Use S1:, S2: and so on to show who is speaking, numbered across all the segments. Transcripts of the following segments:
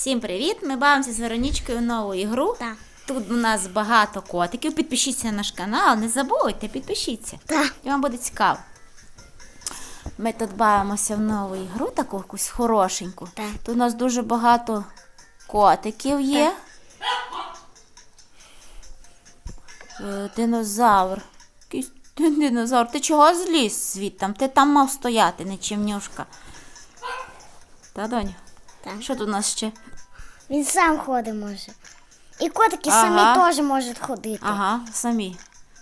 S1: Всім привіт! Ми бавимося з Веронічкою нову ігру.
S2: Так.
S1: Тут у нас багато котиків. Підпишіться на наш канал, не забудьте, підпишіться.
S2: Так.
S1: І вам буде цікаво. Ми тут бавимося в нову ігру, таку якусь хорошеньку.
S2: Так.
S1: Тут у нас дуже багато котиків є. Е, Динозавр. Якийсь динозавр. Ти чого зліз звідти? Ти там мав стояти, не чимнюшка. Та, доню?
S2: Так.
S1: Що тут у нас ще?
S2: Він сам ходить може. І котики
S1: Ага.
S2: самі теж можуть ходити.
S1: Ага, самі.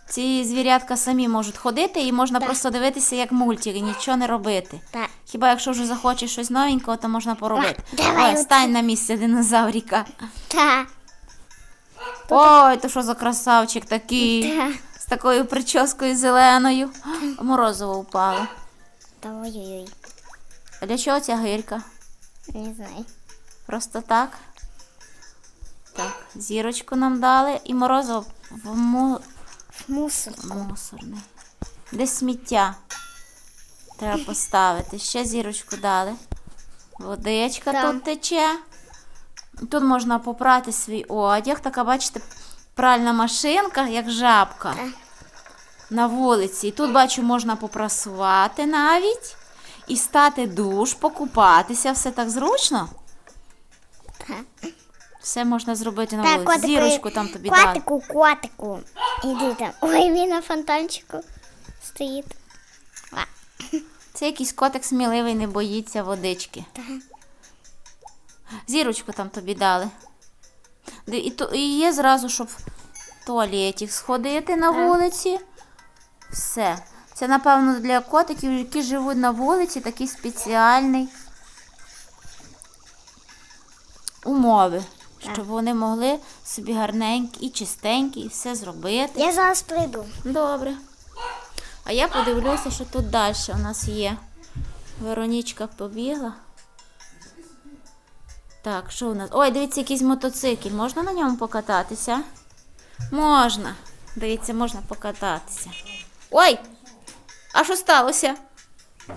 S1: Ці звірятка самі можуть ходити і можна просто дивитися як мультик і нічого не робити.
S2: Так.
S1: Хіба якщо вже захочеш щось новенького, то можна поробити.
S2: Ой, давай
S1: Ой, стань на місце динозавріка.
S2: Так.
S1: Ой, то що за красавчик такий.
S2: Так.
S1: З такою прическою зеленою. Морозиво впало.
S2: Та ой-ой-ой.
S1: А для чого ця гирька?
S2: Не знаю.
S1: Просто так. Так, зірочку нам дали і морозиво в му...
S2: Мусор.
S1: мусорне. Де сміття? Треба поставити. Ще зірочку дали. Водичка
S2: Так.
S1: тут тече. Тут можна попрати свій одяг. Така, бачите, пральна машинка, як жабка. На вулиці. І тут, бачу, можна попрасувати навіть. І стати душ, покупатися. Все так зручно.
S2: Так.
S1: Все можна зробити на
S2: Так,
S1: вулиці.
S2: котику.
S1: Зірочку там тобі дали.
S2: Котику, котику. Іди там. Ой, він на фонтанчику стоїть. А,
S1: Це якийсь котик сміливий, не боїться водички.
S2: Так.
S1: Зірочку там тобі дали. І, то, і є зразу, щоб в туалетик сходити на вулиці. Все. Це, напевно, для котиків, які живуть на вулиці, такий спеціальний умови. Щоб вони могли собі гарненькі і чистенькі, і все зробити.
S2: Я зараз прийду.
S1: Добре. А я подивлюся, що тут далі у нас є. Веронічка побігла. Так, що у нас? Ой, дивіться, якийсь мотоцикл. Можна на ньому покататися? Можна. Дивіться, можна покататися. Ой! А що сталося?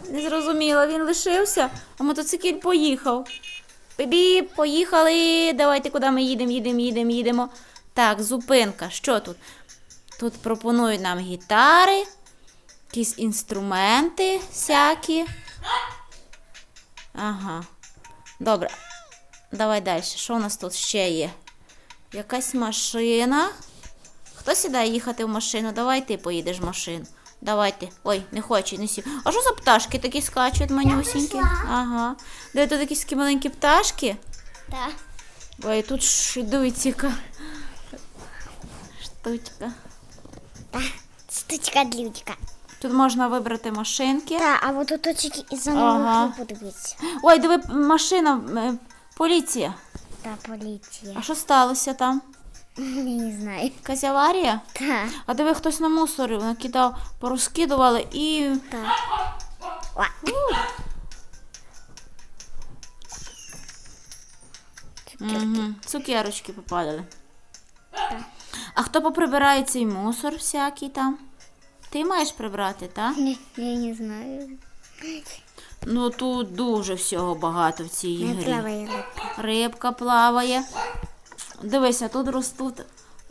S1: Не зрозуміла, він лишився, а мотоцикл поїхав. Бібі, поїхали. Давайте куди ми їдемо, їдемо, їдемо, їдемо. Так, зупинка. Що тут? Тут пропонують нам гітари, якісь інструменти всякі. Ага. Добре. Давай далі. Що у нас тут ще є? Якась машина. Хто сідає їхати в машину? Давай ти поїдеш в машину. Давайте. Ой, не хочу, не сів. А що за пташки такі скачуть манюсінькі? Ага. Де тут якісь такі маленькі пташки?
S2: Так.
S1: Ой, тут дивіться, яка штучка.
S2: Длючка.
S1: Тут можна вибрати машинки.
S2: Так, а от тут із за
S1: Ага.
S2: нового подивитися.
S1: Ой, диви, машина, е, поліція.
S2: Та поліція.
S1: А що сталося там?
S2: Я не знаю.
S1: Якась аварія?
S2: Так.
S1: А диви, хтось на мусорі накидав, порозкидували і.
S2: Так.
S1: Угу. Цукерочки попадали. А хто поприбирає цей мусор всякий там? Ти маєш прибрати, так?
S2: Не, я не знаю.
S1: Ну тут дуже всього багато в цій
S2: Не
S1: ігрі.
S2: плаває рибка.
S1: Рибка плаває. Дивися, тут ростуть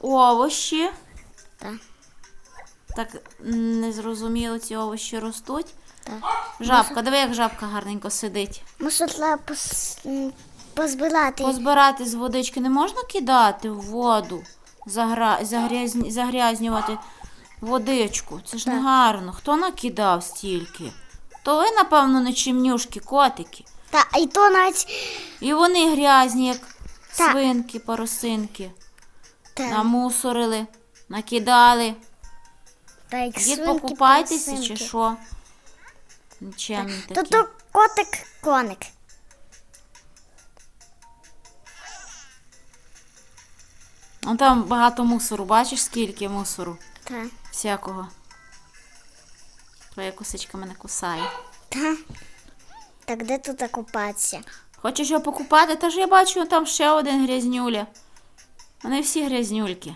S1: овощі.
S2: Так.
S1: Так незрозуміло ці овощі ростуть.
S2: Так.
S1: Жабка, диви, як жабка гарненько сидить.
S2: Може, треба пос... позбирати.
S1: Позбирати з водички не можна кидати в воду, загра... загрязні... загрязнювати водичку. Це ж не гарно. Хто накидав стільки? То ви, напевно, не чимнюшки, котики.
S2: Та, і то навіть...
S1: І вони грязні, як
S2: Так.
S1: свинки, поросинки.
S2: Та,
S1: Намусорили, накидали.
S2: та як
S1: Дід
S2: свинки,
S1: покупайтеся чи
S2: поросинки.
S1: що? Нічемні
S2: То
S1: такі.
S2: то котик-коник.
S1: Вон там багато мусору, бачиш, скільки мусору
S2: Та.
S1: всякого. Твоя косичка мене кусає.
S2: Та. Так де тут купатися?
S1: Хочеш його покупати? Та ж я бачу, там ще один грязнюля. Вони всі грязнюльки.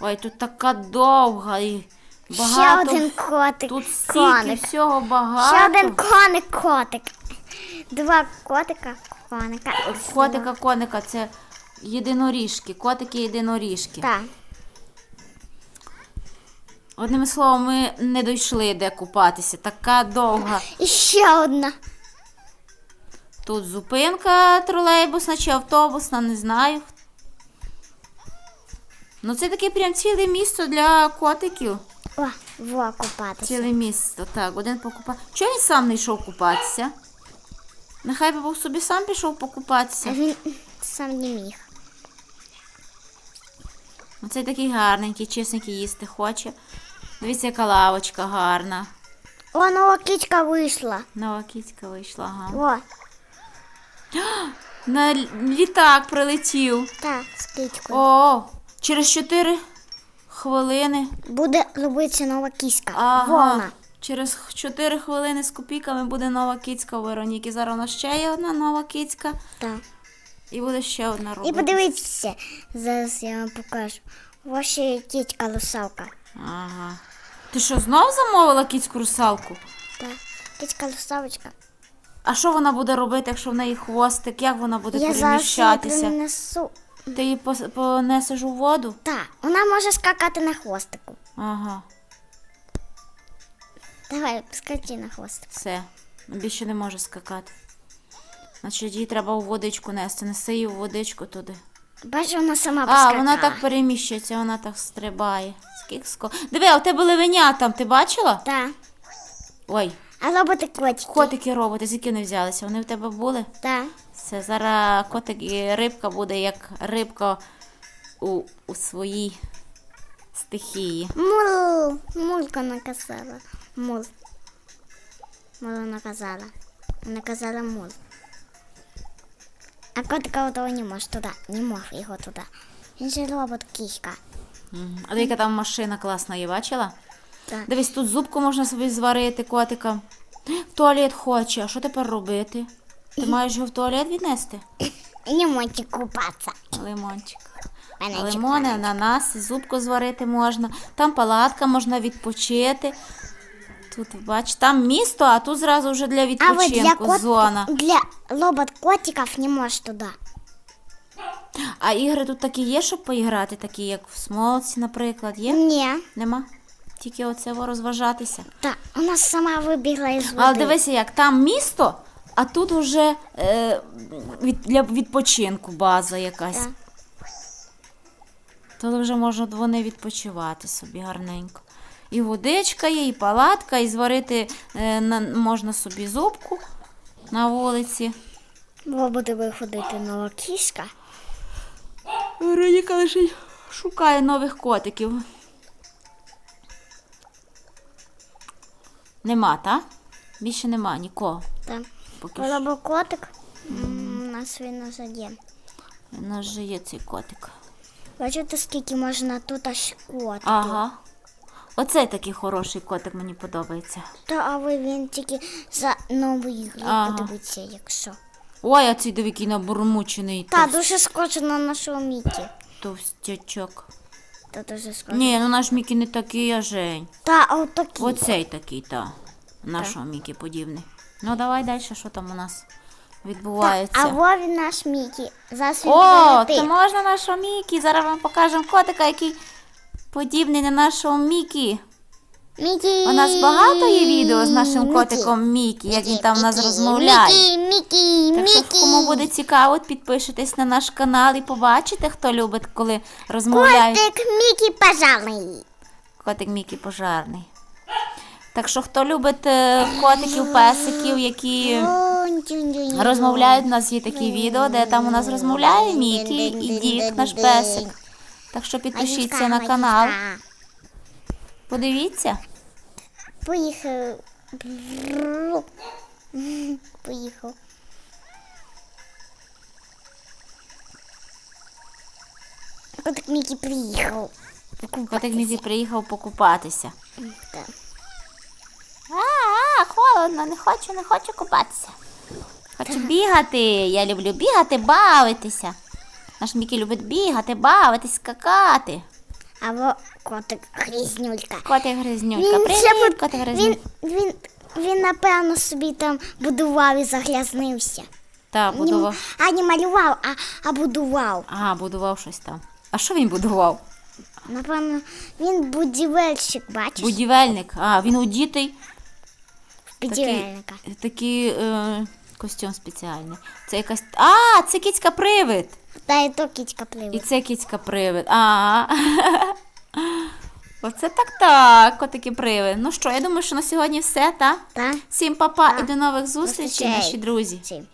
S1: Ой, тут така довга і багато.
S2: Ще один котик.
S1: Тут стільки всього багато.
S2: Ще один коник-котик. Два котика. коника.
S1: Котика, коника це єдиноріжки, котики єдиноріжки.
S2: Так.
S1: Одним словом, ми не дійшли де купатися. Така довга.
S2: І ще одна.
S1: Тут зупинка тролейбусна чи автобусна, не знаю. Ну, це таке прям ціле місто для котиків.
S2: О, во купатися.
S1: Ціле місто. Так, один покупа. Чого він сам не йшов купатися? Нехай би був собі сам пішов
S2: А
S1: покупатися.
S2: він сам не міг.
S1: Оцей такий гарненький, чисненький їсти хоче. Дивіться, яка лавочка гарна.
S2: О, нова кичка вийшла.
S1: Нова кіцька вийшла, ага.
S2: О,
S1: На літак прилетів.
S2: так, з кичкою.
S1: О, через 4 хвилини.
S2: Буде робитися нова кіська.
S1: Ага.
S2: Вона.
S1: Через 4 хвилини з копійками буде нова кицька у Вероніки. Зараз у нас ще є одна нова кицька.
S2: Так.
S1: І буде ще одна
S2: І
S1: робити.
S2: подивіться, зараз я вам покажу. Ваша кічка лусалка.
S1: Ага. Ти що, знов замовила кицьку русалку?
S2: Так. Кічка лусавочка.
S1: А що вона буде робити, якщо в неї хвостик? Як вона буде
S2: Я зараз її
S1: переміщатися?
S2: принесу.
S1: Ти її пос- понесеш у воду?
S2: Так, вона може скакати на хвостику.
S1: Ага,
S2: Давай, скачи на хвостик.
S1: все. Більше не може скакати. Значить, їй треба у водичку нести. Неси її у водичку туди.
S2: Бачу, вона сама
S1: А,
S2: поскакала.
S1: вона так переміщується, вона так стрибає. Скільки ско... Диви, а у тебе левеня там, ти бачила?
S2: Так.
S1: Ой,
S2: А роботи котики.
S1: котики роботи, звідки вони взялися? Вони в тебе були?
S2: Так.
S1: Все, зараз котик і рибка буде як рибка у, у своїй стихії.
S2: Мул. Мулька наказала. Мул. Мула наказала. Наказала мул. А котика того не може туди. Не мог його туди. Він же робот кішка.
S1: Мгм. А яка там машина класна є, бачила?
S2: Так.
S1: Дивись, тут зубку можна собі зварити котика. В туалет хоче, а що тепер робити? Ти маєш його в туалет віднести?
S2: Можете купатися.
S1: Лимончик.
S2: Мене
S1: Лимони, ананас, зубку зварити можна. Там палатка можна відпочити. Тут, бач, там місто, а тут зразу вже для
S2: А вот для,
S1: відпочинку
S2: кот...
S1: зона.
S2: для робот котиков не можешь туда.
S1: А ігри тут такі є, щоб поіграти, такі як в смолці, наприклад, є?
S2: Не.
S1: Нема? Тільки оце розважатися.
S2: Так, вона сама вибігла із води.
S1: Але дивися, як там місто, а тут вже е, від, для відпочинку база якась.
S2: Так.
S1: Тут вже можна вони відпочивати собі гарненько. І водичка є, і палатка, і зварити е, на, можна собі зубку на вулиці.
S2: Бо буде виходити нова кішка.
S1: Вероніка лише шукає нових котиків. Нема, та? Більше нема нікого.
S2: Так.
S1: Поки що.
S2: Котик. м, У нас він уже є.
S1: У нас же є цей котик.
S2: Бачите, скільки можна тут аж котиків.
S1: Ага. Оцей такий хороший котик мені подобається.
S2: Та а ви він тільки за нову ігру
S1: Ага.
S2: подивиться, якщо.
S1: Ой, а цей дивикий набурмучений
S2: Та
S1: товс-
S2: дуже схоже на нашого Мікі.
S1: товстячок.
S2: Та дуже скоро.
S1: Ні, ну наш Мікі не такий, а Жень.
S2: Та а.
S1: Оцей такий, та. Нашого Мікі подібний. Ну давай далі, що там у нас відбувається.
S2: А Вові наш Мікі. Зараз він
S1: О,
S2: прилетить.
S1: то можна нашого Мікі. Зараз вам покажемо котика, який подібний на нашого Мікі.
S2: Мікі.
S1: У нас багато є відео з нашим котиком Мікі, як він там у нас розмовляє.
S2: Мікі, Мікі,
S1: Так що кому буде цікаво, підпишитесь на наш канал і побачите, хто любить, коли розмовляють.
S2: Котик Мікі пожарний.
S1: Котик Мікі пожарний. Так що хто любить е, котиків, песиків, які розмовляють, у нас є такі відео, де там у нас розмовляє Мікі і Дік, наш песик. Так що підпишіться на канал. Подивіться.
S2: Поїхав. Поїхав. Котик Мікі приїхав.
S1: Котик Мікі приїхав покупатися.
S2: Так.
S1: А, а, холодно, не хочу, не хочу купатися. Хочу бігати. Я люблю бігати, бавитися. Наш Мікі любить бігати, бавитись, скакати.
S2: Або котик Грізнюлька.
S1: Котик гризнюлька.
S2: Він,
S1: Привіт, котик
S2: він,
S1: гризнюлька.
S2: він, він, напевно, собі там будував і загрязнився.
S1: Та, будував.
S2: А не малював, а, а будував.
S1: А, будував щось там. А що він будував?
S2: Напевно, він будівельщик, бачиш?
S1: Будівельник. А, він удітий.
S2: Будівельника.
S1: Такий, такий е, костюм спеціальний. Це якась. А, це кіцька привид.
S2: Та і то кічка
S1: І це кіцька привид. А. Оце так так, котики привид. Ну що, я думаю, що на сьогодні все, так?
S2: Так.
S1: Всім па-па і до нових
S2: Зустрічей.
S1: наші друзі.
S2: Всім.